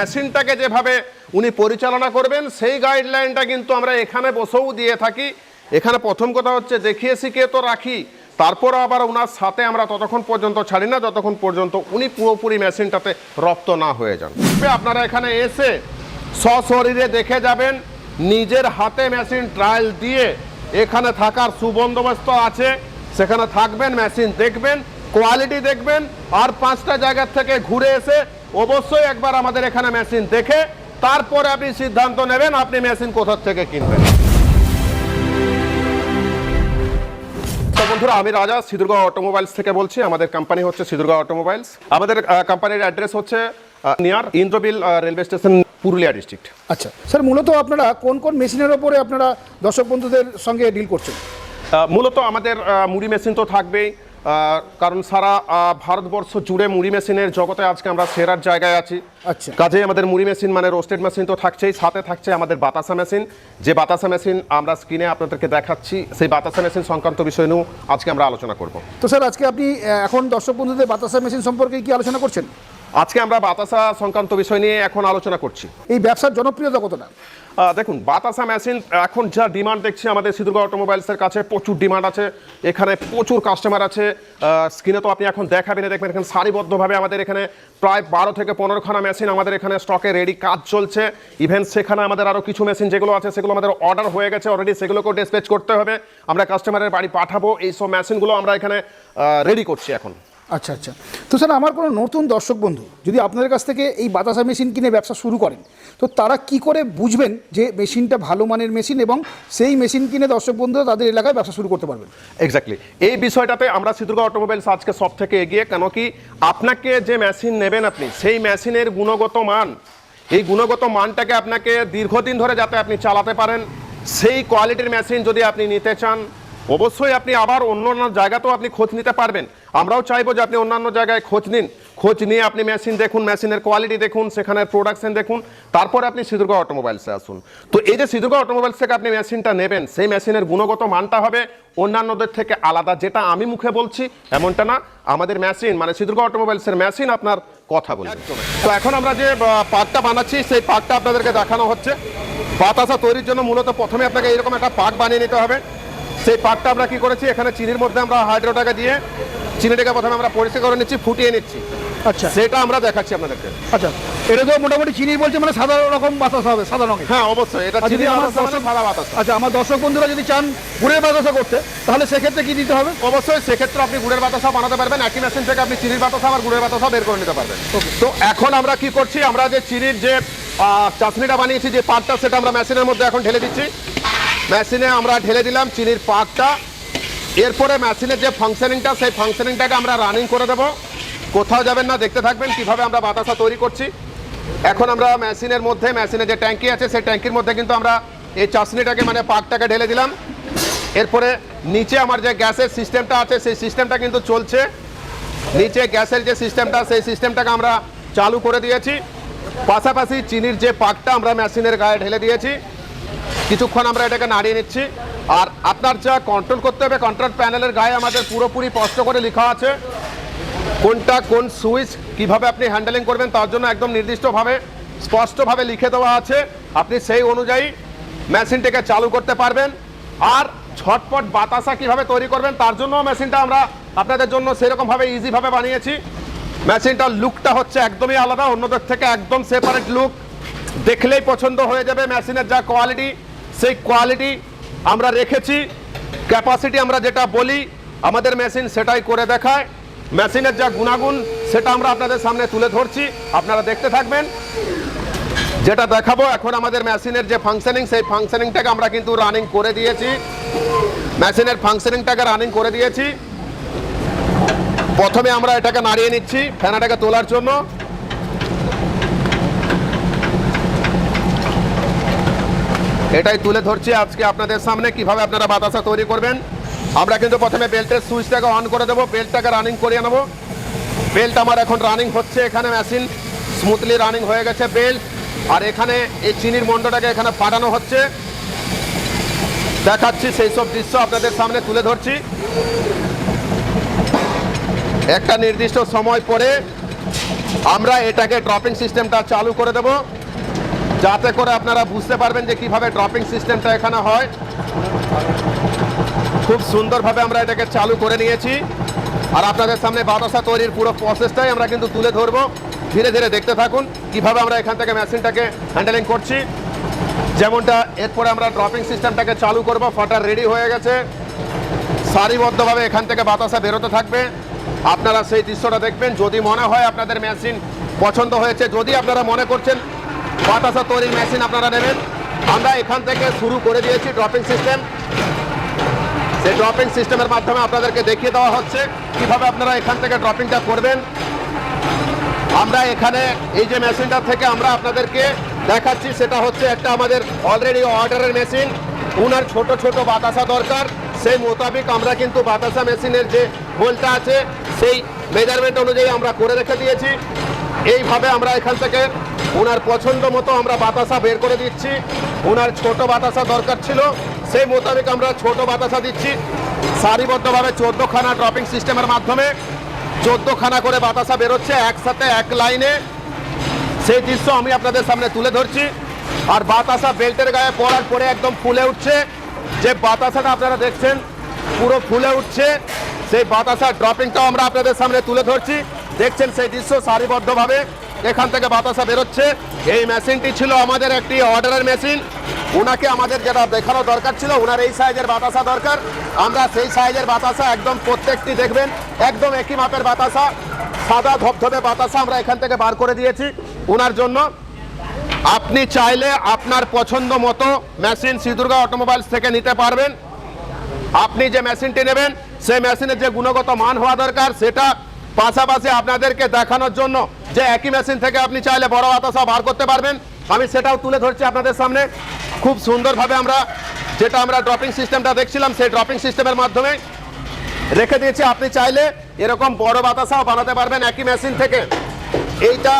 মেশিনটাকে যেভাবে উনি পরিচালনা করবেন, সেই গাইডলাইনটা কিন্তু আমরা এখানে বসেও দিয়ে থাকি। এখানে প্রথম কথা হচ্ছে দেখিয়ে শিখিয়ে তো রাখি তারপর আবার ওনার সাথে আমরা ততক্ষণ পর্যন্ত ছাড়ি না, যতক্ষণ পর্যন্ত উনি পুরোপুরি মেশিনটাতে রপ্ত না হয়ে যান। আপনারা এখানে এসে সশরীরে দেখে যাবেন, নিজের হাতে মেশিন ট্রায়াল দিয়ে এখানে থাকার সুবন্দোবস্ত আছে। সেখানে থাকবেন, মেশিন দেখবেন কোয়ালিটি দেখবেন, আর পাঁচটা জায়গার থেকে ঘুরে এসে অবশ্যই একবার আমাদের এখানে মেশিন দেখে তারপরে আপনি সিদ্ধান্ত নেবেন আপনি মেশিন কোথা থেকে কিনবেন। বন্ধুরা আমি রাজা সিদুর্গা অটোমোবাইলস থেকে বলছি। আমাদের কোম্পানি হচ্ছে সিদুর্গা অটোমোবাইলস আমাদের কোম্পানির অ্যাড্রেস হচ্ছে near Indrabil railway station Purulia district আচ্ছা স্যার মূলত আপনারা কোন কোন মেশিনের ওপরে আপনারা দর্শক বন্ধুদের সঙ্গে ডিল করছেন? মূলত আমাদের মুড়ি মেশিন তো থাকবেই। কারণ সারা ভারতবর্ষ জুড়ে মুড়ি মেশিনের জগতে আজকে আমরা সেরার জায়গায় আছি। আচ্ছা। কাজে আমাদের মুড়ি মেশিন মানে রোস্টেড মেশিন তো থাকছেই সাথে থাকছে আমাদের বাতাসা মেশিন। যে বাতাসা মেশিন আমরা স্ক্রিনে আপনাদেরকে দেখাচ্ছি সেই বাতাসা মেশিন সংক্রান্ত বিষয় নিয়েও আজকে আমরা আলোচনা করব। তো স্যার আজকে আপনি এখন দর্শক বন্ধুদের বাতাসা মেশিন সম্পর্কে কি আলোচনা করছেন? আজকে আমরা বাতাসা সংক্রান্ত বিষয় নিয়ে এখন আলোচনা করছি। এই ব্যবসার জনপ্রিয়তা কতটা দেখুন বাতাসা মেশিন এখন যা ডিমান্ড দেখছি আমাদের সিদুর্গা অটোমোবাইলসের কাছে প্রচুর ডিমান্ড আছে এখানে প্রচুর কাস্টমার আছে স্ক্রিনে তো আপনি এখন দেখাবেন দেখবেন এখানে সারিবদ্ধভাবে আমাদের এখানে প্রায় বারো থেকে পনেরোখানা মেশিন আমাদের এখানে স্টকে রেডি কাজ চলছে। ইভেন সেখানে আমাদের আরও কিছু মেশিন যেগুলো আছে সেগুলো আমাদের অর্ডার হয়ে গেছে অলরেডি সেগুলোকেও ডিসপ্যাচ করতে হবে। আমরা কাস্টমারের বাড়ি পাঠাবো এই সব মেশিনগুলো আমরা এখানে রেডি করছি এখন। আচ্ছা আচ্ছা। তো স্যার, আমার কোনো নতুন দর্শক বন্ধু যদি আপনাদের কাছ থেকে এই বাতাসা মেশিন কিনে ব্যবসা শুরু করেন, তো তারা কি করে বুঝবেন যে মেশিনটা ভালো মানের মেশিন এবং সেই মেশিন কিনে দর্শক বন্ধুরা তাদের এলাকায় ব্যবসা শুরু করতে পারবেন? এক্স্যাক্টলি এই বিষয়টাতে আমরা সিদ্ধুর্গা অটোমোবাইলস আজকে সব থেকে এগিয়ে, কেন কি আপনাকে যে মেশিন নেবেন আপনি, সেই মেশিনের গুণগত মান, এই গুণগত মানটাকে আপনাকে দীর্ঘদিন ধরে যাতে আপনি চালাতে পারেন, সেই কোয়ালিটির মেশিন যদি আপনি নিতে চান, অবশ্যই আপনি আবার অন্য অন্য জায়গাতেও আপনি খোঁজ নিতে পারবেন। আমরাও চাইব যে আপনি অন্যান্য জায়গায় খোঁজ নিন। খোঁজ নিয়ে আপনি মেশিন দেখুন মেশিনের কোয়ালিটি দেখুন সেখানে প্রোডাকশন দেখুন তারপরে আপনি সিদ্ধুর্গা অটোমোবাইলসে আসুন। তো এই যে সিদ্ধুর্গা অটোমোবাইলস থেকে আপনি মেশিনটা নেবেন সেই মেশিনের গুণগত মানটা হবে অন্যান্যদের থেকে আলাদা যেটা আমি মুখে বলছি এমনটা না। আমাদের মেশিন মানে সিদ্ধুর্গা অটোমোবাইলসের মেশিন আপনার কথা বলবে। তো এখন আমরা যে পার্কটা বানাচ্ছি সেই পার্কটা আপনাদেরকে দেখানো হচ্ছে। বাতাসা তৈরির জন্য মূলত প্রথমে আপনাকে এরকম একটা পার্ক বানিয়ে নিতে হবে। সেই পাকটা আমরা কি করেছি এখানে চিনির মধ্যে আমরা হাইড্রোটাকে দিয়ে চিনিটাকে প্রথমে আমরা পরিষ্কার করে নিচ্ছি ফুটিয়ে নিচ্ছি। আচ্ছা। সেটা আমরা দেখাচ্ছি আপনাদেরকে। আচ্ছা। এটা তো মোটামুটি চিনি বলছে মানে সাদা রকম বাতাস হবে সাদা রঙের। হ্যাঁ অবশ্যই। এটা যদি চিনি আমার দর্শক- সাদা বাতাস আচ্ছা আমার দর্শক বন্ধুরা যদি চান গুড়ের বাতাসা করতে তাহলে সেক্ষেত্রে কি দিতে হবে? অবশ্যই সেক্ষেত্রে আপনি গুড়ের বাতাসা বানাতে পারবেন। একই মেশিন থেকে আপনি চিনির বাতাসা আর গুড়ের বাতাসা বের করে নিতে পারবেন। তো এখন আমরা কি করছি? আমরা যে চিনির যে আহ, চাশনিটা বানিয়েছি যে পাকটা সেটা আমরা মেশিনের মধ্যে এখন ঢেলে দিচ্ছি। মেশিনে আমরা ঢেলে দিলাম চিনির পাকটা এরপরে মেশিনের যে ফাংশনিংটা সেই ফাংশনিংটাকে আমরা রানিং করে দেবো। কোথাও যাবেন না, দেখতে থাকবেন কীভাবে আমরা বাতাসা তৈরি করছি। এখন আমরা মেশিনের মধ্যে মেশিনের যে ট্যাঙ্কি আছে, সেই ট্যাঙ্কির মধ্যে কিন্তু আমরা এই চাশনিটাকে মানে পাকটাকে ঢেলে দিলাম। এরপরে নিচে আমার যে গ্যাসের সিস্টেমটা আছে, সেই সিস্টেমটা কিন্তু চলছে। নিচে গ্যাসের যে সিস্টেমটা সেই সিস্টেমটাকে আমরা চালু করে দিয়েছি। পাশাপাশি চিনির যে পাকটা আমরা মেশিনের গায়ে ঢেলে দিয়েছি। কিছুক্ষণ আমরা এটাকে নাড়িয়ে নিচ্ছি। আর আপনার যা কন্ট্রোল করতে হবে কন্ট্রোল প্যানেলের গায়ে আমাদের পুরোপুরি স্পষ্ট করে লেখা আছে। কোনটা কোন সুইচ কীভাবে আপনি হ্যান্ডেলিং করবেন তার জন্য একদম নির্দিষ্টভাবে, স্পষ্টভাবে লিখে দেওয়া আছে। আপনি সেই অনুযায়ী মেশিনটাকে চালু করতে পারবেন। আর ছটপট বাতাসা কীভাবে তৈরি করবেন তার জন্য মেশিনটা আমরা আপনাদের জন্য সেরকমভাবে ইজিভাবে বানিয়েছি। মেশিনটার লুকটা হচ্ছে একদমই আলাদা, অন্যদের থেকে একদম সেপারেট লুক দেখলেই পছন্দ হয়ে যাবে মেশিনের যা কোয়ালিটি সেই কোয়ালিটি আমরা রেখেছি ক্যাপাসিটি আমরা যেটা বলি, আমাদের মেশিন সেটাই করে দেখায়। মেশিনের যা গুণাগুণ, সেটা আমরা আপনাদের সামনে তুলে ধরছি। আপনারা দেখতে থাকবেন। যেটা দেখাবো, এখন আমাদের মেশিনের যে ফাংশনিং সেই ফাংশনিংটাকে আমরা কিন্তু রানিং করে দিয়েছি। মেশিনের ফাংশনিংটাকে রানিং করে দিয়েছি। প্রথমে আমরা এটাকে নাড়িয়ে নিচ্ছি, ফেনাটাকে তোলার জন্য। এটাই তুলে ধরছি আজকে আপনাদের সামনে, কীভাবে আপনারা বাতাসা তৈরি করবেন। আমরা কিন্তু প্রথমে বেল্টের সুইচটাকে অন করে দেবো বেল্টটাকে রানিং করিয়ে নেব। বেল্ট আমার এখন রানিং হচ্ছে এখানে মেশিন স্মুথলি রানিং হয়ে গেছে বেল্ট আর এখানে এই চিনির মন্ডটাকে এখানে ফাটানো হচ্ছে। দেখাচ্ছি সেই সব দৃশ্য আপনাদের সামনে তুলে ধরছি। একটা নির্দিষ্ট সময় পরে আমরা এটাকে ড্রপিং সিস্টেমটা চালু করে দেব। যাতে করে আপনারা বুঝতে পারবেন যে কীভাবে ড্রপিং সিস্টেমটা এখানে হয়। খুব সুন্দরভাবে আমরা এটাকে চালু করে নিয়েছি। আর আপনাদের সামনে বাতাসা তৈরির পুরো প্রসেসটাই আমরা কিন্তু তুলে ধরবো। ধীরে ধীরে দেখতে থাকুন কীভাবে আমরা এখান থেকে মেশিনটাকে হ্যান্ডেলিং করছি। যেমনটা এরপরে আমরা ড্রপিং সিস্টেমটাকে চালু করব। ফটার রেডি হয়ে গেছে। সারিবদ্ধভাবে এখান থেকে বাতাসা বেরোতে থাকবে। আপনারা সেই দৃশ্যটা দেখবেন। যদি মনে হয় আপনাদের মেশিন পছন্দ হয়েছে, যদি আপনারা মনে করছেন বাতাসা তৈরির মেশিন আপনারা নেবেন। আমরা এখান থেকে শুরু করে দিয়েছি ড্রপিং সিস্টেম। সেই ড্রপিং সিস্টেমের মাধ্যমে আপনাদেরকে দেখিয়ে দেওয়া হচ্ছে কীভাবে আপনারা এখান থেকে ড্রপিংটা করবেন। আমরা এখানে এই যে মেশিনটা থেকে আমরা আপনাদেরকে দেখাচ্ছি, সেটা হচ্ছে একটা আমাদের অলরেডি অর্ডারের মেশিন। উনার ছোট ছোট বাতাসা দরকার। সেই মোতাবেক আমরা কিন্তু বাতাসা মেশিনের যে হোলটা আছে, সেই মেজারমেন্ট অনুযায়ী আমরা করে রেখে দিয়েছি। এইভাবে আমরা এখান থেকে ওনার পছন্দ মতো আমরা বাতাসা বের করে দিচ্ছি। ওনার ছোট বাতাসা দরকার ছিল। সেই মোতাবেক আমরা ছোট বাতাসা দিচ্ছি। সারিবদ্ধভাবে চোদ্দোখানা ড্রপিং সিস্টেমের মাধ্যমে চোদ্দখানা করে বাতাসা বেরোচ্ছে একসাথে এক লাইনে। সেই দৃশ্য আমি আপনাদের সামনে তুলে ধরছি। আর বাতাসা বেল্টের গায়ে পড়ার পরে একদম ফুলে উঠছে। যে বাতাসাটা আপনারা দেখছেন, পুরো ফুলে উঠছে। সেই বাতাসা ড্রপিংটাও আমরা আপনাদের সামনে তুলে ধরছি। দেখছেন সেই দৃশ্য সারিবদ্ধভাবে। এখান থেকে বাতাসা বেরোচ্ছে। এই মেশিনটি ছিল আমাদের একটি অর্ডারের মেশিন। ওনাকে আমাদের যেটা দেখানো দরকার ছিল ওনার এই সাইজের বাতাসা দরকার। আমরা সেই সাইজের বাতাসা একদম প্রত্যেকটি দেখবেন, একদম একই মাপের বাতাসা, সাদা ধবধবে বাতাসা আমরা এখান থেকে বার করে দিয়েছি ওনার জন্য। আপনি চাইলে আপনার পছন্দ মতো মেশিন সিদুর্গা অটোমোবাইলস থেকে নিতে পারবেন। আপনি যে মেশিনটি নেবেন, সেই মেশিনের যে গুণগত মান হওয়া দরকার, সেটা পাশাপাশি আপনাদেরকে দেখানোর জন্য যে একই মেশিন থেকে আপনি চাইলে বড় বাতাসা বার করতে পারবেন। আমি সেটাও তুলে ধরছি আপনাদের সামনে। খুব সুন্দরভাবে আমরা যেটা আমরা ড্রপিং সিস্টেমটা দেখছিলাম, সেই ড্রপিং সিস্টেমের মাধ্যমে রেখে দিয়েছি। আপনি চাইলে এরকম বড় বাতাসাও বানাতে পারবেন একই মেশিন থেকে। এইটা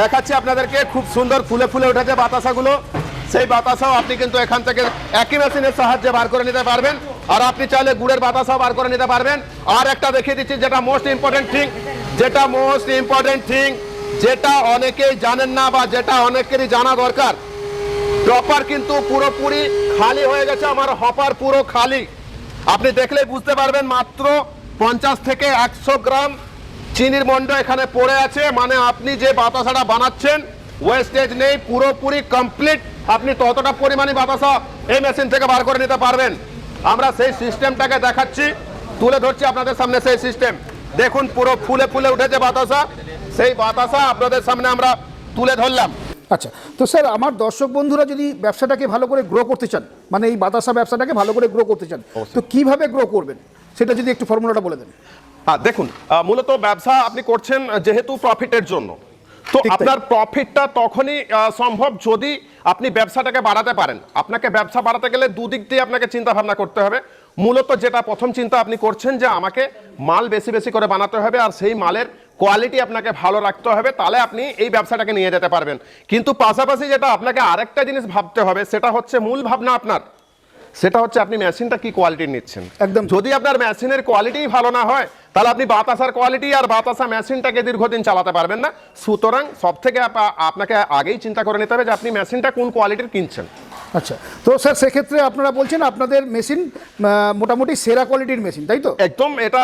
দেখাচ্ছি আপনাদেরকে। খুব সুন্দর ফুলে ফুলে উঠেছে বাতাসাগুলো। সেই বাতাসাও আপনি কিন্তু এখান থেকে একই মেশিনের সাহায্যে বার করে নিতে পারবেন। আর আপনি চাইলে গুড়ের বাতাসাও বার করে নিতে পারবেন। আর একটা দেখিয়ে দিচ্ছি যেটা মোস্ট ইম্পর্টেন্ট থিং যেটা মোস্ট ইম্পর্টেন্ট থিং যেটা অনেকেই জানেন না বা যেটা অনেকেরই জানা দরকার। টপার কিন্তু পুরোপুরি খালি হয়ে গেছে, আমার হপার পুরো খালি। আপনি দেখলেই বুঝতে পারবেন, মাত্র পঞ্চাশ থেকে একশো গ্রাম চিনির মন্ড এখানে পড়ে আছে। মানে আপনি যে বাতাসাটা বানাচ্ছেন ওয়েস্টেজ নেই, পুরোপুরি কমপ্লিট আপনি ততটা পরিমাণে বাতাসা এই মেশিন থেকে বার করে নিতে পারবেন। আমরা সেই সিস্টেমটাকে দেখাচ্ছি তুলে ধরছি আপনাদের সামনে সেই সিস্টেম। দেখুন পুরো ফুলে ফুলে উঠেছে বাতাসা। সেই বাতাসা আপনাদের সামনে আমরা তুলে ধরলাম। আচ্ছা তো স্যার আমার দর্শক বন্ধুরা যদি ব্যবসাটাকে ভালো করে গ্রো করতে চান মানে এই বাতাসা ব্যবসাটাকে ভালো করে গ্রো করতে চান তো কীভাবে গ্রো করবেন? সেটা যদি একটু ফর্মুলাটা বলে দেন। হ্যাঁ দেখুন মূলত ব্যবসা আপনি করছেন যেহেতু প্রফিটের জন্য। তো আপনার প্রফিটটা তখনই সম্ভব যদি আপনি ব্যবসাটাকে বাড়াতে পারেন। আপনাকে ব্যবসা বাড়াতে গেলে দুদিক দিয়ে আপনাকে চিন্তা ভাবনা করতে হবে। মূলত যেটা প্রথম চিন্তা আপনি করছেন যে আমাকে মাল বেশি বেশি করে বানাতে হবে আর সেই মালের কোয়ালিটি আপনাকে ভালো রাখতে হবে তাহলে আপনি এই ব্যবসাটাকে নিয়ে যেতে পারবেন। কিন্তু পাশাপাশি যেটা আপনাকে আরেকটা জিনিস ভাবতে হবে সেটা হচ্ছে মূল ভাবনা আপনার। সেটা হচ্ছে আপনি মেশিনটা কি কোয়ালিটির নিচ্ছেন। একদম। যদি আপনার মেশিনের কোয়ালিটি ভালো না হয় তাহলে আপনি বাতাসার কোয়ালিটি আর বাতাসা মেশিনটাকে দীর্ঘদিন চালাতে পারবেন না। সুতরাং সব থেকে আপনাকে আগেই চিন্তা করে নিতে হবে যে আপনি মেশিনটা কোন কোয়ালিটির কিনছেন। আচ্ছা তো স্যার সেক্ষেত্রে আপনারা বলছেন আপনাদের মেশিন মোটামুটি সেরা কোয়ালিটির মেশিন তাই তো? একদম এটা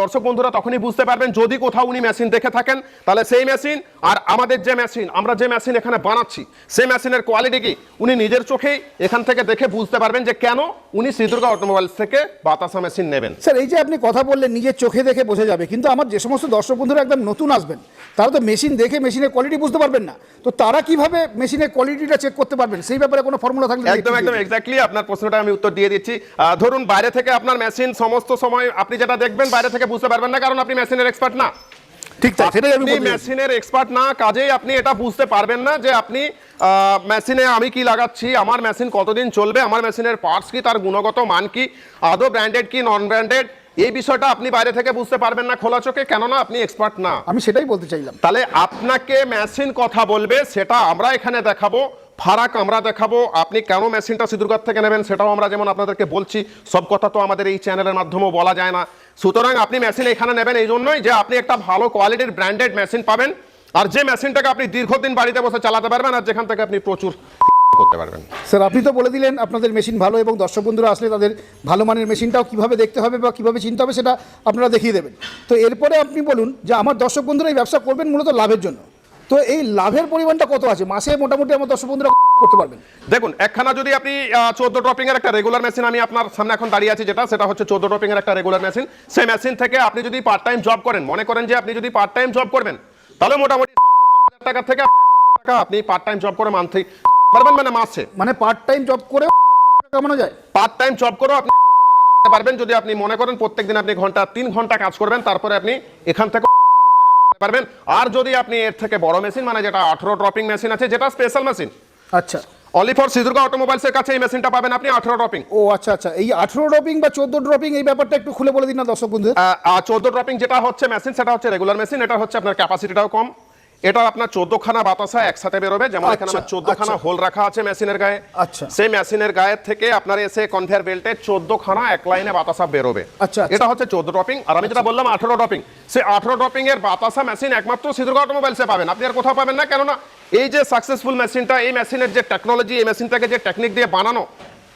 দর্শক বন্ধুরা তখনই বুঝতে পারবেন যদি কোথাও উনি মেশিন দেখে থাকেন তাহলে সেই মেশিন আর আমাদের যে মেশিন আমরা যে মেশিন এখানে বানাচ্ছি সেই মেশিনের কোয়ালিটি কি? উনি নিজের চোখেই এখান থেকে দেখে বুঝতে পারবেন যে কেন উনি শ্রীদুর্গা অটোমোবাইলস থেকে বাতাসা মেশিন নেবেন। স্যার এই যে আপনি কথা বললেন নিজের চোখে দেখে বোঝা যাবে কিন্তু আমার যে সমস্ত দর্শক বন্ধুরা একদম নতুন আসবেন তারা তো মেশিন দেখে মেশিনের কোয়ালিটি বুঝতে পারবেন না তো তারা কীভাবে মেশিনের কোয়ালিটিটা চেক করতে পারবেন সেই ব্যাপারে কোনো ফর্মুলা থাকলে একদম একদম এক্স্যাক্টলি আপনার প্রশ্নটা আমি উত্তর দিয়ে দিচ্ছি। ধরুন বাইরে থেকে আপনার মেশিন সমস্ত সময় আপনি যেটা দেখবেন বাইরে থেকে বুঝতে পারবেন না কারণ আপনি মেশিনের এক্সপার্ট না। ঠিক তাই সেটাই আমি মেশিনের এক্সপার্ট না কাজেই আপনি এটা বুঝতে পারবেন না যে আপনি মেশিনে আমি কি লাগাচ্ছি আমার মেশিন কতদিন চলবে আমার মেশিনের পার্টস কি তার গুণগত মান কি আদৌ ব্র্যান্ডেড কি নন ব্র্যান্ডেড এই বিষয়টা আপনি বাইরে থেকে বুঝতে পারবেন না খোলা চোখে কেননা আপনি এক্সপার্ট না। আমি সেটাই বলতে চাইলাম। তাহলে আপনাকে মেশিন কথা বলবে সেটা আমরা এখানে দেখাবো। ফারাক আমরা দেখাবো। আপনি কেন মেশিনটা সিঁদুরগড় থেকে নেবেন সেটাও আমরা যেমন আপনাদেরকে বলছি, সব কথা তো আমাদের এই চ্যানেলের মাধ্যমেও বলা যায় না। সুতরাং আপনি মেশিন এখানে নেবেন এই জন্যই যে আপনি একটা ভালো কোয়ালিটির ব্র্যান্ডেড মেশিন পাবেন, আর যে মেশিনটাকে আপনি দীর্ঘদিন বাড়িতে বসে চালাতে পারবেন আর যেখান থেকে আপনি প্রচুর করতে পারবেন। স্যার আপনি তো বলে দিলেন আপনাদের মেশিন ভালো এবং দর্শক বন্ধুরা আসলে তাদের ভালো মানের মেশিনটাও কীভাবে দেখতে হবে বা কীভাবে চিনতে হবে সেটা আপনারা দেখিয়ে দেবেন। তো এরপরে আপনি বলুন যে আমার দর্শক বন্ধুরা এই ব্যবসা করবেন মূলত লাভের জন্য। তো এই লাভের পরিমাণটা কত আছে? মাসে মোটামুটি আমার দর্শক বন্ধুরা করতে পারবেন? দেখুন একখানা যদি আপনি চোদ্দ ড্রপিং এর একটা রেগুলার মেশিন আমি আপনার সামনে এখন দাঁড়িয়ে আছি যেটা সেটা হচ্ছে চোদ্দ ড্রপিং এর একটা রেগুলার মেশিন সেই মেশিন থেকে আপনি যদি পার্ট টাইম জব করেন মনে করেন যে আপনি যদি পার্ট টাইম জব করবেন তাহলে মোটামুটি হাজার টাকা থেকে আপনি টাকা আপনি পার্ট টাইম জব করে মান্থলি পারবেন মানে মাসে। মানে পার্ট টাইম জব করে কামানো যায়? পার্ট টাইম জব করেও আপনি পারবেন যদি আপনি মনে করেন প্রত্যেকদিন আপনি ঘণ্টা তিন ঘণ্টা কাজ করবেন তারপরে আপনি এখান থেকে পারবেন। আর যদি আপনি এর থেকে বড় মেশিন মানে যেটা আঠারো ড্রপিং মেশিন আছে যেটা স্পেশাল মেশিন আচ্ছা। অলি ফর সিজুর্গা অটোমোবাইলসের কাছে এই মেশিনটা পাবেন আপনি আঠারো ড্রপিং ও আচ্ছা আচ্ছা। এই আঠেরো ড্রপিং বা চোদ্দ ড্রপিং এই ব্যাপারটা একটু খুলে বলে দিন না দর্শক বন্ধু চোদ্দ ড্রপিং যেটা হচ্ছে মেশিন সেটা হচ্ছে রেগুলার মেশিন এটা হচ্ছে আপনার ক্যাপাসিটিটাও কম। এটা আপনার চোদ্দ খানা বাতাসা একসাথে বেরোবে। যেমন এখানে আচ্ছা, আমার চোদ্দ খানা আচ্ছা। হোল রাখা আছে মেশিনের গায়ে। আচ্ছা। সেই মেশিনের গায়ের থেকে আপনার এসে কনভেয়ার বেল্টে চোদ্দ খানা এক লাইনে বাতাসা বেরোবে। আচ্ছা, আচ্ছা। এটা হচ্ছে চোদ্দ ড্রপিং আর আমি যেটা বললাম আঠারো ড্রপিং সেই আঠারো ড্রপিং এর বাতাসা মেশিন একমাত্র সিদ্ধুর্গা অটোমোবাইলসে পাবেন। আপনি আর কোথাও পাবেন না। কেননা এই যে সাকসেসফুল মেশিনটা এই মেশিনের যে টেকনোলজি এই মেশিনটাকে যে টেকনিক দিয়ে বানানো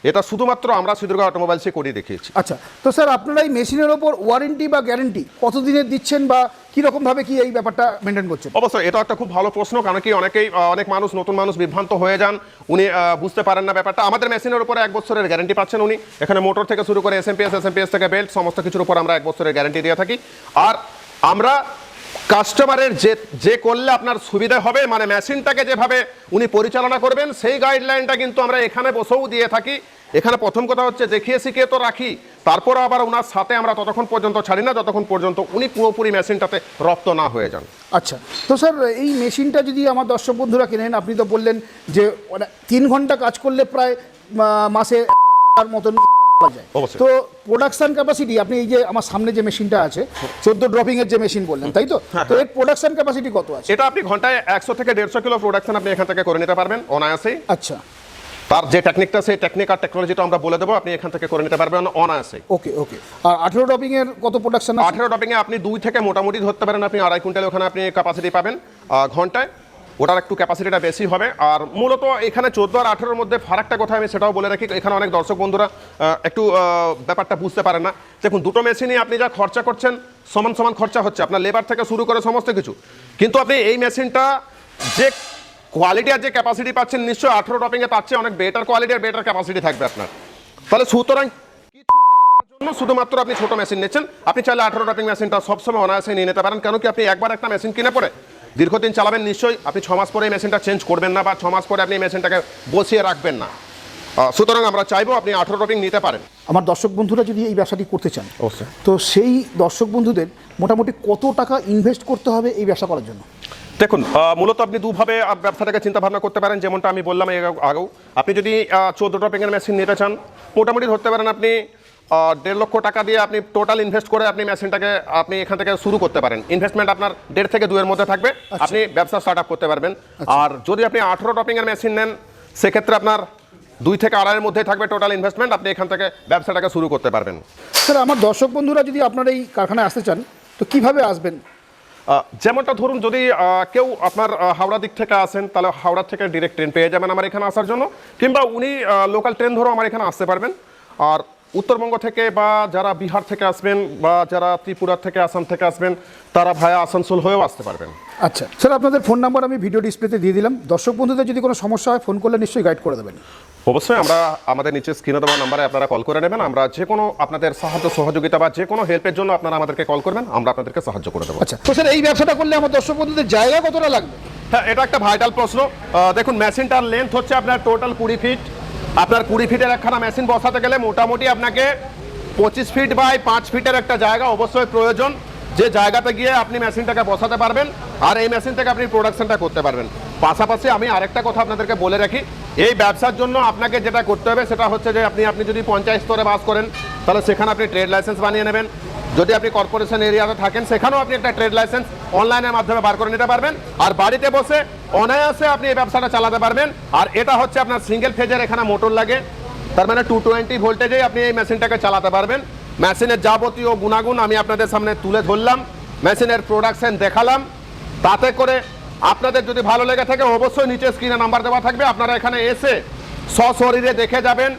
এটা শুধুমাত্র আমরা সিদ্ধুর্গা অটোমোবাইলসে করে দেখিয়েছি। আচ্ছা তো স্যার আপনারা এই মেশিনের ওপর ওয়ারেন্টি বা গ্যারেন্টি কতদিনের দিচ্ছেন বা কীরকমভাবে কি এই ব্যাপারটা মেনটেন করছেন? অবশ্যই এটা একটা খুব ভালো প্রশ্ন কারণ কি অনেকেই অনেক মানুষ নতুন মানুষ বিভ্রান্ত হয়ে যান উনি বুঝতে পারেন না ব্যাপারটা। আমাদের মেশিনের উপরে এক বছরের গ্যারান্টি পাচ্ছেন উনি। এখানে মোটর থেকে শুরু করে এসএমপিএস এসএমপিএস থেকে বেল্ট সমস্ত কিছুর উপর আমরা এক বছরের গ্যারান্টি দিয়ে থাকি। আর আমরা কাস্টমারের যে যে করলে আপনার সুবিধা হবে মানে মেশিনটাকে যেভাবে উনি পরিচালনা করবেন, সেই গাইডলাইনটা কিন্তু আমরা এখানে বসেও দিয়ে থাকি। এখানে প্রথম কথা হচ্ছে দেখিয়ে শিখিয়ে তো রাখি তারপর আবার ওনার সাথে আমরা ততক্ষণ পর্যন্ত ছাড়ি না, যতক্ষণ পর্যন্ত উনি পুরোপুরি মেশিনটাতে রপ্ত না হয়ে যান। আচ্ছা তো স্যার, এই মেশিনটা যদি আমার দর্শক বন্ধুরা কেনেন, আপনি তো বললেন যে মানে তিন ঘণ্টা কাজ করলে প্রায় মাসে এক টাকার মতন তো প্রোডাকশন ক্যাপাসিটি আপনি এই যে আমার সামনে যে মেশিনটা আছে চোদ্দ ড্রপিং এর যে মেশিন বললেন তাই তো? তো এর প্রোডাকশন ক্যাপাসিটি কত আছে? এটা আপনি ঘন্টায় একশো থেকে দেড়শো কিলো প্রোডাকশন আপনি এখান থেকে করে নিতে পারবেন অনায়াসেই। আচ্ছা। তার যে টেকনিকটা সেই টেকনিক আর টেকনোলজিটা আমরা বলে দেবো আপনি এখান থেকে করে নিতে পারবেন অনায়াসেই। ওকে ওকে। আর আঠেরো ড্রপিং এর কত প্রোডাকশন আঠেরো ডপিংয়ে আপনি দুই থেকে মোটামুটি ধরতে পারেন আপনি আড়াই কুইন্টাল ওখানে আপনি ক্যাপাসিটি পাবেন ঘন্টায়। ওটার একটু ক্যাপাসিটিটা বেশি হবে। আর মূলত এখানে চোদ্দ আর আঠেরোর মধ্যে ফারাকটা কোথায় আমি সেটাও বলে রাখি। এখানে অনেক দর্শক বন্ধুরা একটু ব্যাপারটা বুঝতে পারে না। দেখুন, দুটো মেশিনই আপনি যা খরচা করছেন, সমান সমান খরচা হচ্ছে। আপনার লেবার থেকে শুরু করে সমস্ত কিছু। কিন্তু আপনি এই মেশিনটা যে কোয়ালিটি আর যে ক্যাপাসিটি পাচ্ছেন, নিশ্চয়ই আঠেরো টপিংয়ে চেয়ে অনেক বেটার কোয়ালিটি আর বেটার ক্যাপাসিটি থাকবে আপনার। তাহলে সুতরাং জন্য শুধুমাত্র আপনি ছোট মেশিন নিচ্ছেন। আপনি চাইলে আঠারো টপিং মেশিনটা সবসময় অনায়াসে নিয়ে নিতে পারেন। কেন কি আপনি একবার একটা মেশিন কিনে পড়ে দীর্ঘদিন চালাবেন নিশ্চয়ই। আপনি ছ মাস পরে এই মেশিনটা চেঞ্জ করবেন না বা ছ মাস পরে আপনি এই মেশিনটাকে বসিয়ে রাখবেন না। সুতরাং আমরা চাইব আপনি আঠারো টপিং নিতে পারেন। আমার দর্শক বন্ধুরা যদি এই ব্যবসাটি করতে চান অবশ্যই। তো সেই দর্শক বন্ধুদের মোটামুটি কত টাকা ইনভেস্ট করতে হবে এই ব্যবসা করার জন্য? দেখুন মূলত আপনি দুভাবে ব্যবসাটাকে চিন্তা ভাবনা করতে পারেন যেমনটা আমি বললাম আগেও। আপনি যদি চোদ্দ টপিংয়ের মেশিন নিতে চান মোটামুটি ধরতে পারেন আপনি দেড় লক্ষ টাকা দিয়ে আপনি টোটাল ইনভেস্ট করে আপনি মেশিনটাকে আপনি এখান থেকে শুরু করতে পারেন। ইনভেস্টমেন্ট আপনার দেড় থেকে দুয়ের মধ্যে থাকবে। আপনি ব্যবসা স্টার্ট আপ করতে পারবেন। আর যদি আপনি আঠেরো টপিংয়ের মেশিন নেন সেক্ষেত্রে আপনার দুই থেকে আড়াইয়ের মধ্যে থাকবে টোটাল ইনভেস্টমেন্ট আপনি এখান থেকে ব্যবসাটাকে শুরু করতে পারবেন। স্যার আমার দর্শক বন্ধুরা যদি আপনার এই কারখানায় আসতে চান তো কীভাবে আসবেন? যেমনটা ধরুন যদি কেউ আপনার হাওড়া দিক থেকে আসেন তাহলে হাওড়া থেকে ডিরেক্ট ট্রেন পেয়ে যাবেন আমার এখানে আসার জন্য। কিংবা উনি লোকাল ট্রেন ধরেও আমার এখানে আসতে পারবেন। আর উত্তরবঙ্গ থেকে বা যারা বিহার থেকে আসবেন বা যারা ত্রিপুরা থেকে আসাম থেকে আসবেন তারা ভায়া আসানসোল হয়েও আসতে পারবেন। আচ্ছা। স্যার আপনাদের ফোন নাম্বার আমি ভিডিও ডিসপ্লেতে দিয়ে দিলাম। দর্শক বন্ধুদের যদি কোনো সমস্যা হয় ফোন করলে নিশ্চয়ই গাইড করে দেবেন। অবশ্যই আমরা আমাদের নিচে স্ক্রিনে দেওয়া নাম্বারে আপনারা কল করে নেবেন। আমরা যে কোনো আপনাদের সাহায্য সহযোগিতা বা যে কোনো হেল্পের জন্য আপনারা আমাদেরকে কল করবেন আমরা আপনাদেরকে সাহায্য করে দেবো। আচ্ছা তো স্যার এই ব্যবসাটা করলে আমার দর্শক বন্ধুদের জায়গা কতটা লাগবে? হ্যাঁ এটা একটা ভাইটাল প্রশ্ন। দেখুন মেশিনটার লেন্থ হচ্ছে আপনার টোটাল কুড়ি ফিট আপনার কুড়ি ফিটের একখানা মেশিন বসাতে গেলে মোটামুটি আপনাকে পঁচিশ ফিট বাই পাঁচ ফিটের একটা জায়গা অবশ্যই প্রয়োজন। যে জায়গাতে গিয়ে আপনি মেশিনটাকে বসাতে পারবেন আর এই মেশিন থেকে আপনি প্রোডাকশনটা করতে পারবেন। পাশাপাশি আমি আরেকটা কথা আপনাদেরকে বলে রাখি, এই ব্যবসার জন্য আপনাকে যেটা করতে হবে সেটা হচ্ছে যে আপনি আপনি যদি পঞ্চায়েত স্তরে বাস করেন, তাহলে সেখানে আপনি ট্রেড লাইসেন্স বানিয়ে নেবেন। যদি আপনি কর্পোরেশন এরিয়াতে থাকেন, সেখানেও আপনি একটা ট্রেড লাইসেন্স অনলাইনের মাধ্যমে বার করে নিতে পারবেন। আর বাড়িতে বসে অনায়াসে আপনি এই ব্যবসাটা চালাতে পারবেন। আর এটা হচ্ছে আপনার সিঙ্গেল ফেজের এখানে মোটর লাগে। তার মানে টু টোয়েন্টি ভোল্টেজেই আপনি এই মেশিনটাকে চালাতে পারবেন। মেশিনের যাবতীয় গুণাগুণ আমি আপনাদের সামনে তুলে ধরলাম। মেশিনের প্রোডাকশন দেখালাম। তাতে করে আপনাদের যদি ভালো লেগে থাকে, অবশ্যই নিচে স্ক্রিনে নাম্বার দেওয়া থাকবে। আপনারা এখানে এসে সশরীরে দেখে যাবেন।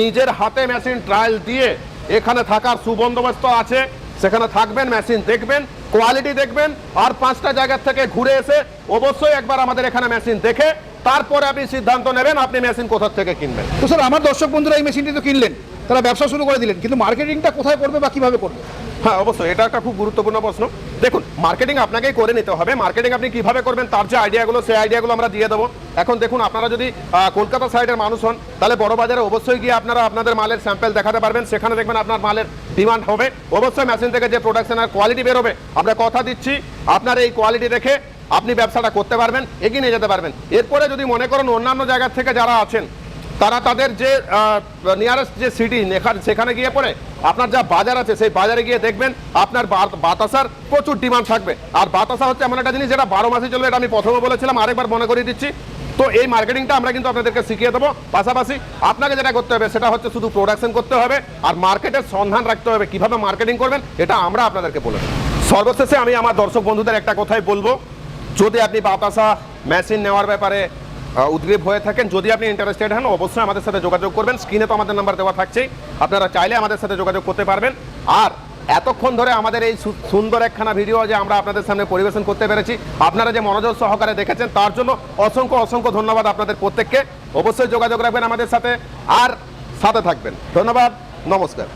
নিজের হাতে মেশিন ট্রায়াল দিয়ে এখানে থাকার সুবন্দোবস্ত আছে। সেখানে থাকবেন মেশিন দেখবেন কোয়ালিটি দেখবেন, আর পাঁচটা জায়গার থেকে ঘুরে এসে অবশ্যই একবার আমাদের এখানে মেশিন দেখে তারপরে আপনি সিদ্ধান্ত নেবেন আপনি মেশিন কোথা থেকে কিনবেন। তো স্যার আমার দর্শক বন্ধুরা এই মেশিনটি তো কিনলেন, তারা ব্যবসা শুরু করে দিলেন, কিন্তু মার্কেটিংটা কোথায় করবে বা কীভাবে করবে? হ্যাঁ অবশ্যই। এটা একটা খুব গুরুত্বপূর্ণ প্রশ্ন। দেখুন মার্কেটিং আপনাকেই করে নিতে হবে। মার্কেটিং আপনি কীভাবে করবেন, তার যে আইডিয়াগুলো সেই আইডিয়াগুলো আমরা দিয়ে দেবো। এখন দেখুন, আপনারা যদি কলকাতা সাইডের মানুষ হন, তাহলে বড় বাজারে অবশ্যই গিয়ে আপনারা আপনাদের মালের স্যাম্পল দেখাতে পারবেন। সেখানে দেখবেন আপনার মালের ডিমান্ড হবে। অবশ্যই মেশিন থেকে যে প্রোডাকশন আর কোয়ালিটি বেরোবে, আমরা কথা দিচ্ছি। আপনার এই কোয়ালিটি দেখে আপনি ব্যবসাটা করতে পারবেন, এগিয়ে নিয়ে যেতে পারবেন। এরপরে যদি মনে করেন অন্যান্য জায়গা থেকে যারা আছেন তারা তাদের যে নিয়ারেস্ট যে সিটি সেখানে গিয়ে পড়ে। আপনার যা বাজার আছে, সেই বাজারে গিয়ে দেখবেন আপনার বাতাসার প্রচুর ডিমান্ড থাকবে। আর বাতাসা হচ্ছে এমন একটা জিনিস যেটা বারো মাসে চলবে, এটা আমি প্রথমে বলেছিলাম, আরেকবার মনে করিয়ে দিচ্ছি। তো এই মার্কেটিংটা আমরা কিন্তু আপনাদেরকে শিখিয়ে দেবো। পাশাপাশি আপনাকে যেটা করতে হবে, সেটা হচ্ছে শুধু প্রোডাকশন করতে হবে, আর মার্কেটের সন্ধান রাখতে হবে। কীভাবে মার্কেটিং করবেন, এটা আমরা আপনাদেরকে বলে সর্বশেষে আমি আমার দর্শক বন্ধুদের একটা কথাই বলব। যদি আপনি বাতাসা মেশিন নেওয়ার ব্যাপারে উদ্গ্রীব হয়ে থাকেন। যদি আপনি ইন্টারেস্টেড হন, অবশ্যই আমাদের সাথে যোগাযোগ করবেন। স্ক্রিনে তো আমাদের নাম্বার দেওয়া থাকছেই। আপনারা চাইলে আমাদের সাথে যোগাযোগ করতে পারবেন। আর এতক্ষণ ধরে আমাদের এই সুন্দর একখানা ভিডিও যে আমরা আপনাদের সামনে পরিবেশন করতে পেরেছি, আপনারা যে মনোযোগ সহকারে দেখেছেন, তার জন্য অসংখ্য অসংখ্য ধন্যবাদ আপনাদের প্রত্যেককে। অবশ্যই যোগাযোগ রাখবেন আমাদের সাথে। আর সাথে থাকবেন। ধন্যবাদ, নমস্কার।